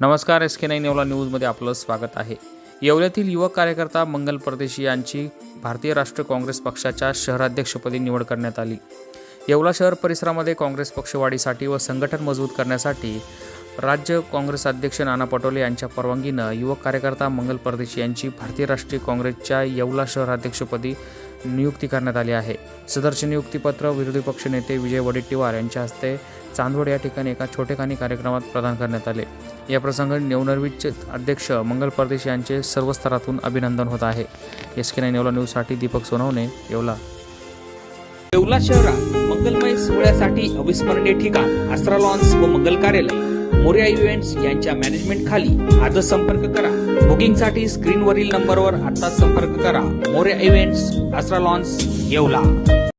नमस्कार S K nine Yeola न्यूजमध्ये आपलं स्वागत आहे. येवल्यातील युवक कार्यकर्ता मंगल परदेशी यांची भारतीय राष्ट्रीय काँग्रेस पक्षाच्या शहराध्यक्षपदी निवड करण्यात आली. येवला शहर परिसरामध्ये काँग्रेस पक्षवाढीसाठी व संघटन मजबूत करण्यासाठी राज्य काँग्रेस अध्यक्ष नाना पटोले यांच्या परवानगीनं युवक कार्यकर्ता मंगल परदेशी यांची भारतीय राष्ट्रीय काँग्रेसच्या येवला शहराध्यक्षपदी नियुक्ती करण्यात आली आहे. सदरचे नियुक्तीपत्र विरोधी पक्षनेते विजय वडेट्टीवार यांच्या हस्ते चांदवड या ठिकाणी एका छोटेखानी कार्यक्रमात प्रदान करण्यात आले. या प्रसंगी नवनर्वित अध्यक्ष मंगल परदेश यांचे सर्व स्तरातून अभिनंदन होत आहे. एस के नाईन येवला न्यूजसाठी दीपक सोनवणे येवला. येवला शहरात मंगलमय सोहळ्यासाठी अविस्मरणीय ठिकाण आस्त्रा लॉन्स व मंगल कार्यालय. मोर्या इव्हेंट्स यांच्या मॅनेजमेंट खाली आजच संपर्क करा. बुकिंगसाठी स्क्रीनवरील नंबरवर आता संपर्क करा. Morya events Astra lawns Yeola.